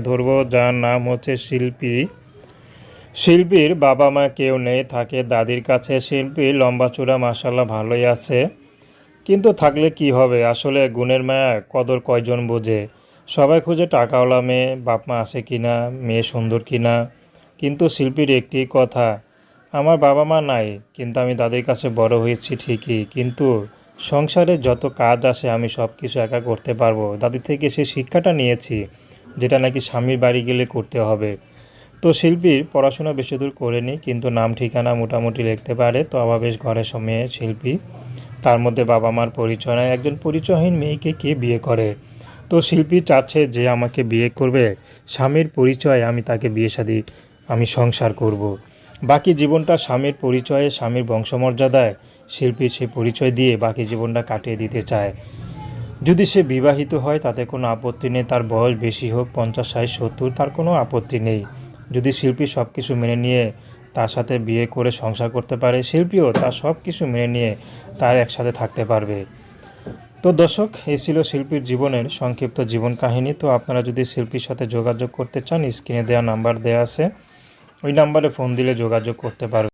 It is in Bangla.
ধরবো, যার নাম হচ্ছে শিল্পী। শিল্পীর বাবা মা কেউ নেই, থাকে দাদির কাছে। শিল্পী লম্বা চূড়া মাসাল্লাহ ভালোই আছে। কিন্তু থাকলে কি হবে? আসলে গুণের মায়া কদর কয়জন বোঝে? সবাই খুঁজে টাকাওয়ালা মেয়ে বাপ মা আছে কিনা, মেয়ে সুন্দর কিনা? কিন্তু শিল্পীর একটি কথা, আমার বাবা মা নাই, কিন্তু আমি দাদির কাছে বড় হয়েছি ঠিকই, কিন্তু সংসারে যত কাজ আসে আমি সব কিছু একা করতে পারব। দাদি থেকে সে শিক্ষাটা নিয়েছি। যেটা নাকি স্বামীর বাড়ি গেলে করতে হবে। তো শিল্পীর পড়াশোনা বেশি দূর করেনি, কিন্তু নাম ঠিকানা মোটামুটি লিখতে পারে। তো আবার বেশ ঘরের সময়ে শিল্পী। তার মধ্যে বাবা মার পরিচয় নয় একজন পরিচয়হীন মেয়েকে কে বিয়ে করে? তো শিল্পী চাচ্ছে যে আমাকে বিয়ে করবে। স্বামীর পরিচয়ে আমি তাকে বিয়ে শাদি আমি সংসার করব। বাকি জীবনটা স্বামীর পরিচয়ে স্বামীর বংশমর্যাদায় শিল্পী সে পরিচয় দিয়ে বাকি জীবনটা কাটিয়ে দিতে চায়। যদি সে বিবাহিত হয়, তাতে কোনো আপত্তি নেই। তার বয়স বেশি হোক, পঞ্চাশ, ষাট, সত্তর, তার কোনো আপত্তি নেই। যদি শিল্পী সব কিছু মেনে নিয়ে তার সাথে বিয়ে করে সংসার করতে পারে, শিল্পীও তার সব কিছু মেনে নিয়ে তার একসাথে থাকতে পারবে। তো দর্শক এই ছিল শিল্পীর জীবনের সংক্ষিপ্ত জীবন কাহিনী। তো আপনারা যদি শিল্পীর সাথে যোগাযোগ করতে চান, স্ক্রিনে দেওয়া নাম্বার দেওয়া আছে। ওই নাম্বারে ফোন দিলে যোগাযোগ করতে পারবেন।